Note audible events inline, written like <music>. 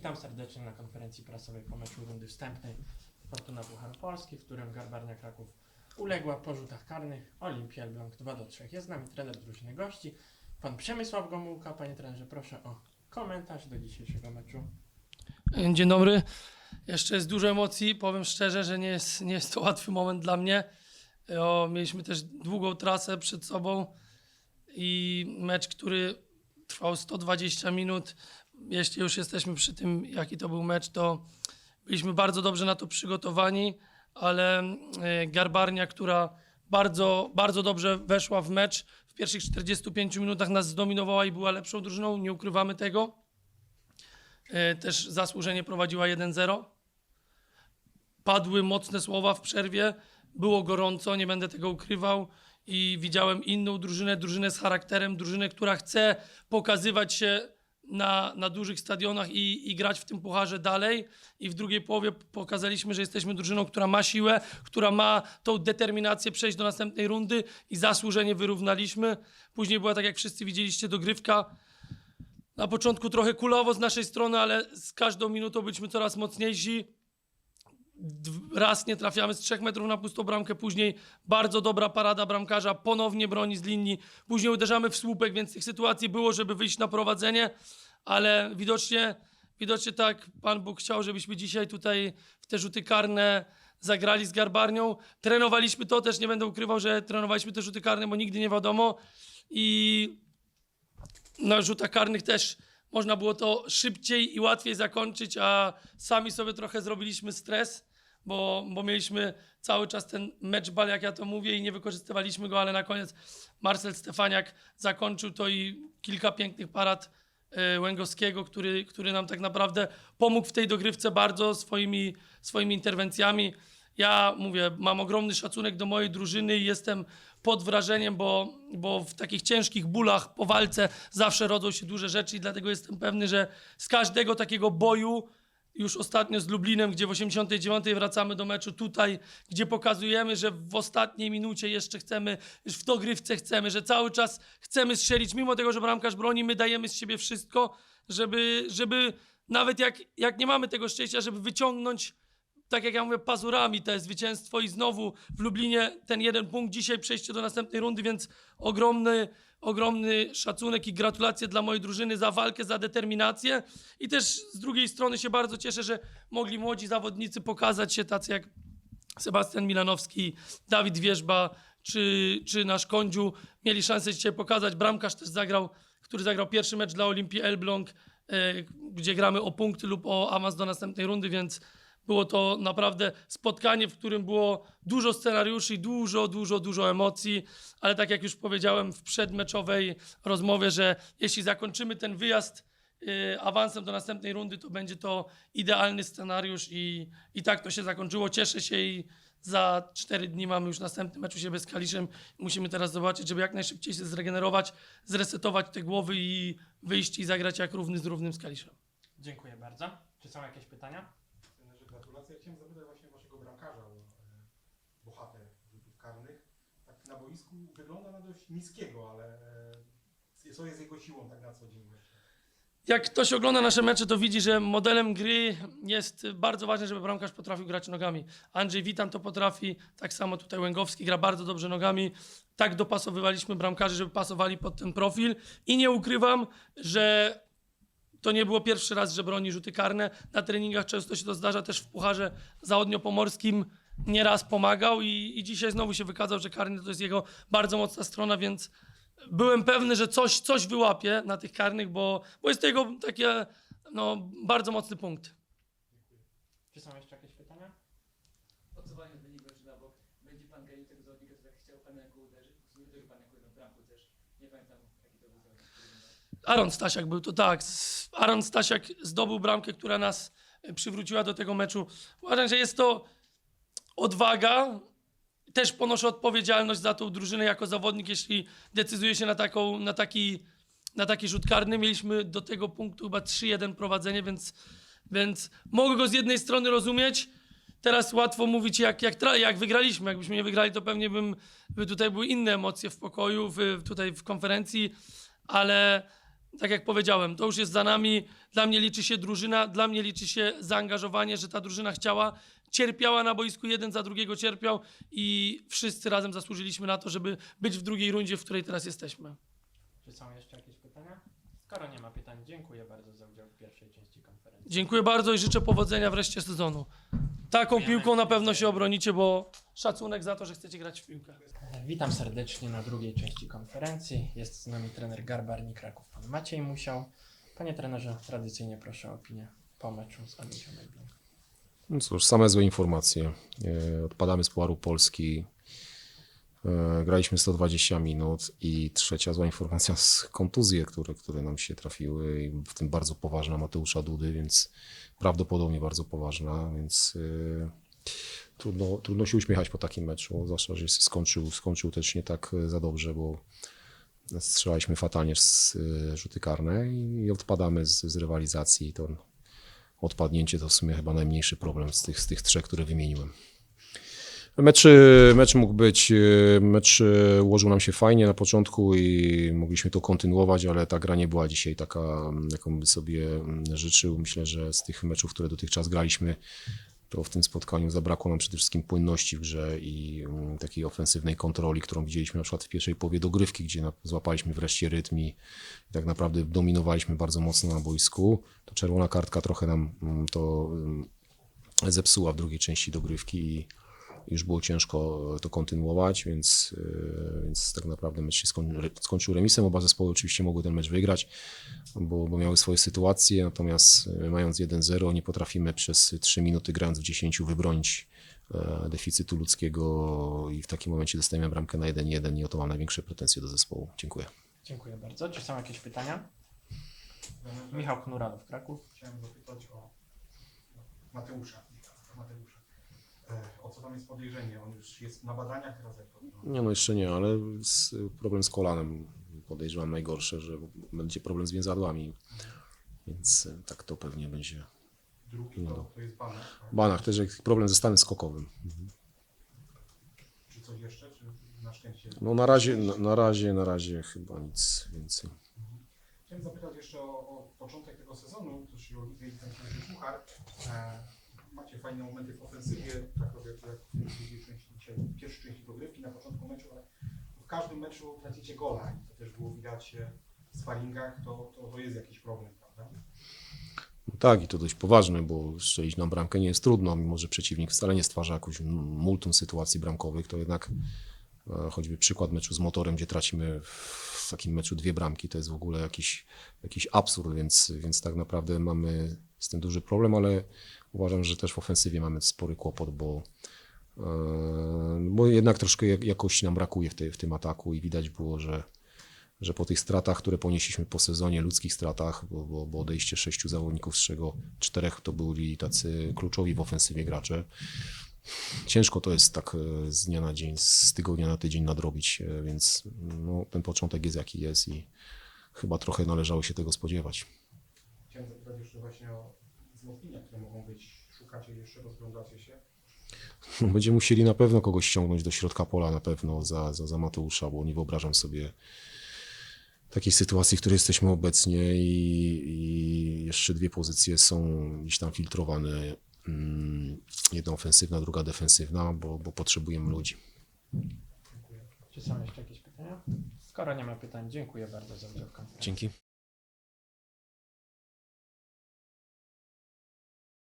Witam serdecznie na konferencji prasowej po meczu rundy wstępnej Fortuna Puchar Polski, w którym Garbarnia Kraków uległa po rzutach karnych Olimpii Elbląg 2 do 3. Jest z nami trener drużyny gości, pan Przemysław Gomułka. Panie trenerze, proszę o komentarz do dzisiejszego meczu. Dzień dobry. Jeszcze jest dużo emocji. Powiem szczerze, że nie jest, nie jest to łatwy moment dla mnie. O, mieliśmy też długą trasę przed sobą i mecz, który trwał 120 minut. Jeśli już jesteśmy przy tym, jaki to był mecz, to byliśmy bardzo dobrze na to przygotowani, ale e, Garbarnia, która bardzo, bardzo dobrze weszła w mecz, w pierwszych 45 minutach nas zdominowała i była lepszą drużyną, nie ukrywamy tego. E, też zasłużenie prowadziła 1-0. Padły mocne słowa w przerwie, było gorąco, nie będę tego ukrywał. I widziałem inną drużynę, drużynę z charakterem, drużynę, która chce pokazywać się na, na dużych stadionach i, i grać w tym pucharze dalej. I w drugiej połowie pokazaliśmy, że jesteśmy drużyną, która ma siłę, która ma tą determinację przejść do następnej rundy i zasłużenie wyrównaliśmy. Później była, tak jak wszyscy widzieliście, dogrywka. Na początku trochę kulowo z naszej strony, ale z każdą minutą byliśmy coraz mocniejsi. Raz nie trafiamy z trzech metrów na pustą bramkę, później bardzo dobra parada bramkarza, ponownie broni z linii, później uderzamy w słupek, więc tych sytuacji było, żeby wyjść na prowadzenie, ale widocznie, widocznie tak Pan Bóg chciał, żebyśmy dzisiaj tutaj w te rzuty karne zagrali z Garbarnią. Trenowaliśmy to, też nie będę ukrywał, że trenowaliśmy te rzuty karne, bo nigdy nie wiadomo i na rzutach karnych też można było to szybciej i łatwiej zakończyć, a sami sobie trochę zrobiliśmy stres, bo, bo mieliśmy cały czas ten mecz bal, jak ja to mówię, i nie wykorzystywaliśmy go, ale na koniec Marcel Stefaniak zakończył to i kilka pięknych parad e, Łęgowskiego, który, który nam tak naprawdę pomógł w tej dogrywce bardzo swoimi, swoimi interwencjami. Ja mówię, mam ogromny szacunek do mojej drużyny i jestem pod wrażeniem, bo, bo w takich ciężkich bólach po walce zawsze rodzą się duże rzeczy i dlatego jestem pewny, że z każdego takiego boju, już ostatnio z Lublinem, gdzie w 89 wracamy do meczu tutaj, gdzie pokazujemy, że w ostatniej minucie jeszcze chcemy, już w dogrywce chcemy, że cały czas chcemy strzelić, mimo tego, że bramkarz broni, my dajemy z siebie wszystko, żeby, żeby nawet jak, jak nie mamy tego szczęścia, żeby wyciągnąć tak jak ja mówię, pazurami to jest zwycięstwo i znowu w Lublinie ten jeden punkt, dzisiaj przejście do następnej rundy, więc ogromny, ogromny szacunek i gratulacje dla mojej drużyny za walkę, za determinację i też z drugiej strony się bardzo cieszę, że mogli młodzi zawodnicy pokazać się tacy jak Sebastian Milanowski, Dawid Wierzba czy, czy nasz Kądziu mieli szansę dzisiaj pokazać. Bramkarz też zagrał, który zagrał pierwszy mecz dla Olimpii Elbląg, e, gdzie gramy o punkty lub o awans do następnej rundy, więc było to naprawdę spotkanie, w którym było dużo scenariuszy dużo, dużo, dużo emocji, ale tak jak już powiedziałem w przedmeczowej rozmowie, że jeśli zakończymy ten wyjazd y, awansem do następnej rundy, to będzie to idealny scenariusz i, i tak to się zakończyło. Cieszę się i za cztery dni mamy już następny mecz u siebie z Kaliszem. Musimy teraz zobaczyć, żeby jak najszybciej się zregenerować, zresetować te głowy i wyjść i zagrać jak równy z równym z Kaliszem. Dziękuję bardzo. Czy są jakieś pytania? Trenerze, gratulacje. Ja chciałem zapytać właśnie waszego bramkarza, bo, e, bohater rzutów karnych. Tak na boisku wygląda na dość niskiego, ale e, co jest jego siłą tak na co dzień? Jak ktoś ogląda nasze mecze, to widzi, że modelem gry jest bardzo ważne, żeby bramkarz potrafił grać nogami. Andrzej Witan to potrafi, tak samo tutaj Łęgowski gra bardzo dobrze nogami. Tak dopasowywaliśmy bramkarzy, żeby pasowali pod ten profil. I nie ukrywam, że to nie było pierwszy raz, że broni rzuty karne. Na treningach często się to zdarza, też w Pucharze Zachodniopomorskim nieraz pomagał i, i dzisiaj znowu się wykazał, że karny to jest jego bardzo mocna strona, więc byłem pewny, że coś, coś wyłapie na tych karnych, bo, bo jest to jego takie no, bardzo mocny punkt. Czy są jeszcze jakieś pytania? Odsuwanie od wyniku czy na bok. Będzie pan gonił tego zawodnika, który tak chciał pan ręką uderzyć. W sumie uderzył pan jako jedną bramką też. Nie pamiętam jaki to był zawodnik. który miał. Aaron Stasiak był to tak. Aaron Stasiak zdobył bramkę, która nas e, przywróciła do tego meczu. Uważam, że jest to odwaga. Też ponoszę odpowiedzialność za tą drużynę jako zawodnik, jeśli decyduje się na, taką, na, taki, na taki rzut karny. Mieliśmy do tego punktu chyba 3-1 prowadzenie, więc, więc mogę go z jednej strony rozumieć. Teraz łatwo mówić, jak, jak, jak wygraliśmy. Jakbyśmy nie wygrali, to pewnie bym, by tutaj były inne emocje w pokoju, w, tutaj w konferencji, ale tak jak powiedziałem, to już jest za nami. Dla mnie liczy się drużyna, dla mnie liczy się zaangażowanie, że ta drużyna chciała, cierpiała na boisku, jeden za drugiego cierpiał i wszyscy razem zasłużyliśmy na to, żeby być w drugiej rundzie, w której teraz jesteśmy. Czy są jeszcze jakieś pytania? Skoro nie ma pytań, dziękuję bardzo za udział w pierwszej części konferencji. Dziękuję bardzo i życzę powodzenia w reszcie sezonu. Taką piłką na pewno się obronicie, bo szacunek za to, że chcecie grać w piłkę. Witam serdecznie na drugiej części konferencji. Jest z nami trener Garbarni Kraków, pan Maciej Musiał. Panie trenerze, tradycyjnie proszę o opinię po meczu z Elbląg. No cóż, same złe informacje. E, Odpadamy z Pucharu Polski. E, Graliśmy 120 minut i trzecia zła informacja z kontuzje, które, które nam się trafiły, i w tym bardzo poważna Mateusza Dudy, więc prawdopodobnie bardzo poważna, więc e, trudno, trudno się uśmiechać po takim meczu, zwłaszcza, że skończył, skończył też nie tak e, za dobrze, bo strzelaliśmy fatalnie z rzuty karne i odpadamy z, z rywalizacji i to odpadnięcie to w sumie chyba najmniejszy problem z tych, z tych trzech, które wymieniłem. Mecz, mecz mógł być, e, mecz e, ułożył nam się fajnie na początku i mogliśmy to kontynuować, ale ta gra nie była dzisiaj taka, jaką by sobie życzył. Myślę, że z tych meczów, które dotychczas graliśmy, to w tym spotkaniu zabrakło nam przede wszystkim płynności w grze i takiej ofensywnej kontroli, którą widzieliśmy na przykład w pierwszej połowie dogrywki, gdzie złapaliśmy wreszcie rytm i tak naprawdę dominowaliśmy bardzo mocno na boisku. To czerwona kartka trochę nam to zepsuła w drugiej części dogrywki już było ciężko to kontynuować, więc, yy, więc tak naprawdę mecz się skoń, skończył remisem. Oba zespoły oczywiście mogły ten mecz wygrać, bo, bo miały swoje sytuacje, natomiast yy, mając 1-0 nie potrafimy przez 3 minuty grając w 10 wybronić e, deficytu ludzkiego i w takim momencie dostajemy bramkę na 1-1 i o to mam największe pretensje do zespołu. Dziękuję. Dziękuję bardzo. Czy są jakieś pytania? Michał Knuranow, Kraków. Chciałem zapytać o Mateusza. Mateusza. Tam jest podejrzenie? On już jest na badaniach teraz jak to wygląda? Nie, no jeszcze nie, ale z, problem z kolanem podejrzewam najgorsze, że będzie problem z więzadłami, więc e, tak to pewnie będzie. Drugi to, to jest Banach. tak? Banach też jak problem ze stanem skokowym. Czy coś jeszcze? Czy na szczęście? No na razie, na, na razie, na razie chyba nic więcej. Chciałem zapytać jeszcze o, o początek tego sezonu, to się o Ligę i Puchar. E, macie fajne momenty w ofensywie, tak robię jak w pierwszej części dogrywki na początku meczu, ale w każdym meczu tracicie gola i to też było widać e, w sparingach, to, to, to jest jakiś problem, prawda? No tak, i to dość poważne, bo strzelić na bramkę nie jest trudno, mimo że przeciwnik wcale nie stwarza jakąś multum sytuacji bramkowych, to jednak e, choćby przykład meczu z motorem, gdzie tracimy w takim meczu dwie bramki, to jest w ogóle jakiś, jakiś absurd, więc, więc tak naprawdę mamy z tym duży problem, ale uważam, że też w ofensywie mamy spory kłopot, bo, e, bo jednak troszkę jak- jakości nam brakuje w, tej, w tym ataku i widać było, że że po tych stratach, które ponieśliśmy po sezonie, ludzkich stratach, bo, bo, bo odejście sześciu zawodników, z czego czterech to byli tacy kluczowi w ofensywie gracze. Ciężko to jest tak e, z dnia na dzień, z tygodnia na tydzień nadrobić, więc no, ten początek jest jaki jest i chyba trochę należało się tego spodziewać. Chciałem zapytać jeszcze właśnie o wzmocnienia, które mogą być. Szukacie jeszcze, rozglądacie się. <laughs> Będziemy musieli na pewno kogoś ściągnąć do środka pola, na pewno za, za, za Mateusza, bo nie wyobrażam sobie takiej sytuacji, w której jesteśmy obecnie i, i jeszcze dwie pozycje są gdzieś tam filtrowane. Mm, Jedna ofensywna, druga defensywna, bo, bo potrzebujemy ludzi. Czy są jeszcze jakieś pytania? Skoro nie ma pytań, dziękuję bardzo za udział w konferencji. Dzięki.